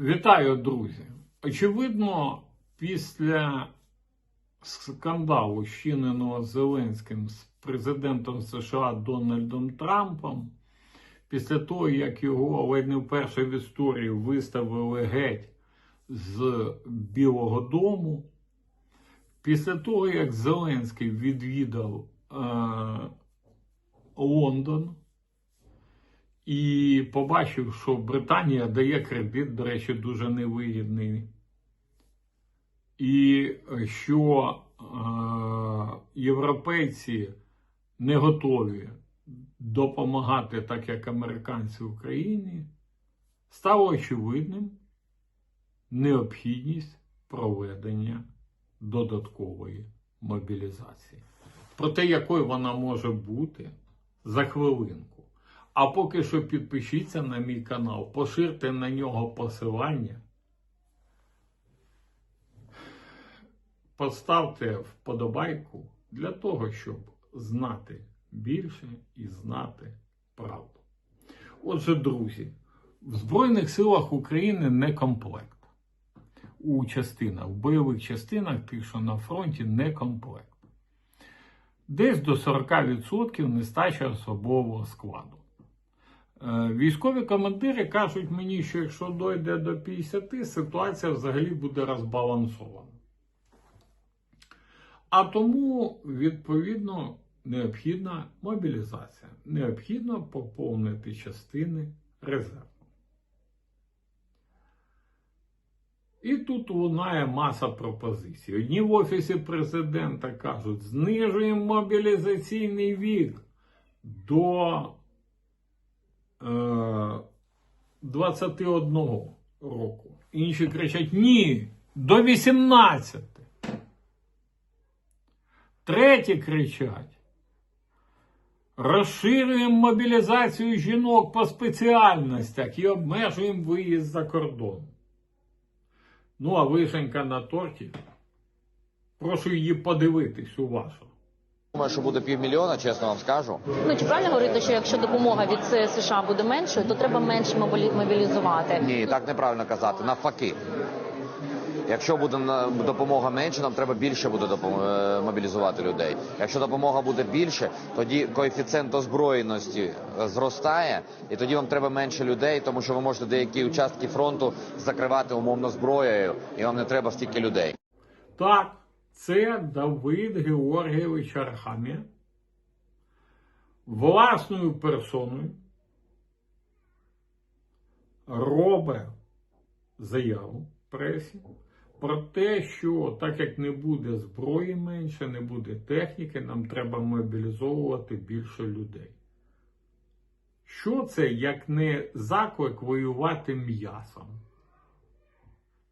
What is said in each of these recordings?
Вітаю, друзі! Очевидно, після скандалу, щиненого Зеленським з президентом США Дональдом Трампом, після того, як його ледь не вперше в історії виставили геть з Білого Дому, після того, як Зеленський відвідав е, Лондон, і побачив, що Британія дає кредит, до речі, дуже невигідний. І що е, європейці не готові допомагати, так як американці Україні, стало очевидним необхідність проведення додаткової мобілізації. Про те, якою вона може бути за хвилинку. А поки що підпишіться на мій канал, поширте на нього посилання. Поставте вподобайку для того, щоб знати більше і знати правду. Отже, друзі, в Збройних силах України не комплект. У частинах, в бойових частинах, тих, що на фронті, не комплект. Десь до 40% нестача особового складу. Е, Військові командири кажуть мені, що якщо дойде до 50, ситуація взагалі буде розбалансована. А тому, відповідно, необхідна мобілізація. Необхідно поповнити частини резерву. І тут лунає маса пропозицій. Одні в Офісі президента кажуть, знижуємо мобілізаційний вік до 21 року. Інші кричать ні, до 18. Треті кричать. Розширюємо мобілізацію жінок по спеціальностях і обмежуємо виїзд за кордон. Ну, а вишенька на торті. Прошу її подивитись уважно. Думаю, що буде півмільйона, чесно вам скажу. Ну чи правильно говорити, що якщо допомога від США буде меншою, то треба менше мобілізувати? Ні, так неправильно казати. Навпаки. Якщо буде допомога менше, нам треба більше буде е, мобілізувати людей. Якщо допомога буде більше, тоді коефіцієнт озброєності зростає, і тоді вам треба менше людей, тому що ви можете деякі участки фронту закривати умовно зброєю, і вам не треба стільки людей. Так, це Давид Георгійович Архамія власною персоною робить заяву пресі про те, що так як не буде зброї менше, не буде техніки, нам треба мобілізовувати більше людей. Що це, як не заклик воювати м'ясом?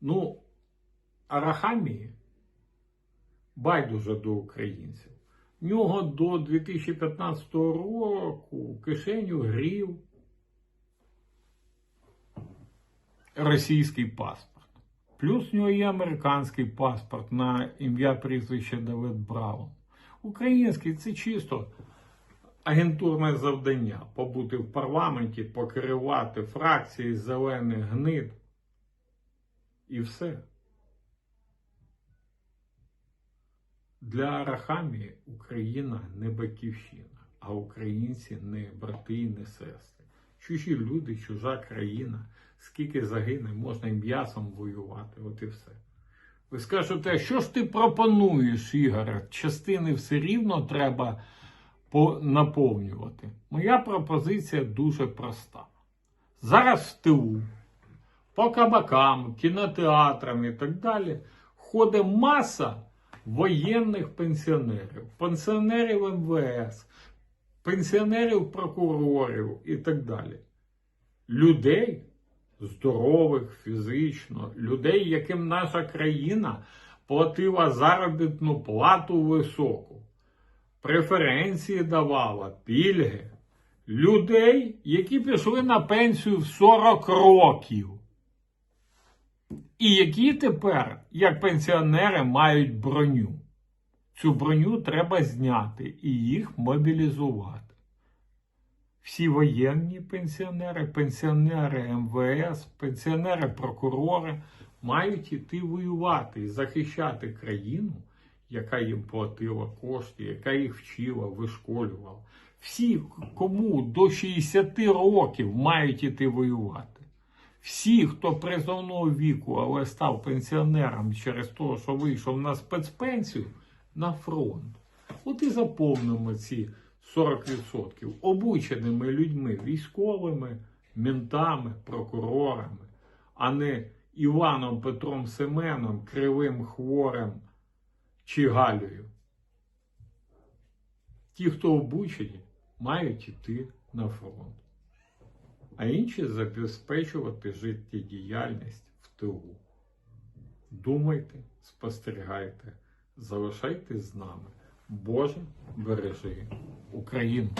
Ну, Арахамії байдуже до українців. В нього до 2015 року кишеню грів російський паспорт. Плюс в нього є американський паспорт на ім'я прізвище Давид Браун. Український це чисто агентурне завдання побути в парламенті, покерувати фракції зелених гнид і все. Для Арахамії Україна не батьківщина, а українці не брати і не сестри. Чужі люди, чужа країна. Скільки загине, можна і м'ясом воювати, от і все. Ви скажете, що ж ти пропонуєш, Ігоре? Частини все рівно треба наповнювати. Моя пропозиція дуже проста. Зараз в ТУ, по кабакам, кінотеатрам і так далі ходить маса воєнних пенсіонерів, пенсіонерів МВС, пенсіонерів прокурорів і так далі. Людей здорових фізично, людей, яким наша країна платила заробітну плату високу, преференції давала, пільги. Людей, які пішли на пенсію в 40 років. І які тепер, як пенсіонери, мають броню. Цю броню треба зняти і їх мобілізувати. всі воєнні пенсіонери, пенсіонери МВС, пенсіонери прокурори мають іти воювати і захищати країну, яка їм платила кошти, яка їх вчила, вишколювала. Всі, кому до 60 років мають іти воювати. Всі, хто призовного віку, але став пенсіонером через те, що вийшов на спецпенсію, на фронт. От і заповнимо ці 40% обученими людьми, військовими, ментами, прокурорами, а не Іваном Петром Семеном, кривим хворим чи Галею. Ті, хто обучені, мають йти на фронт, а інші забезпечувати життєдіяльність в тилу. Думайте, спостерігайте, залишайтесь з нами. Боже, бережи Україну!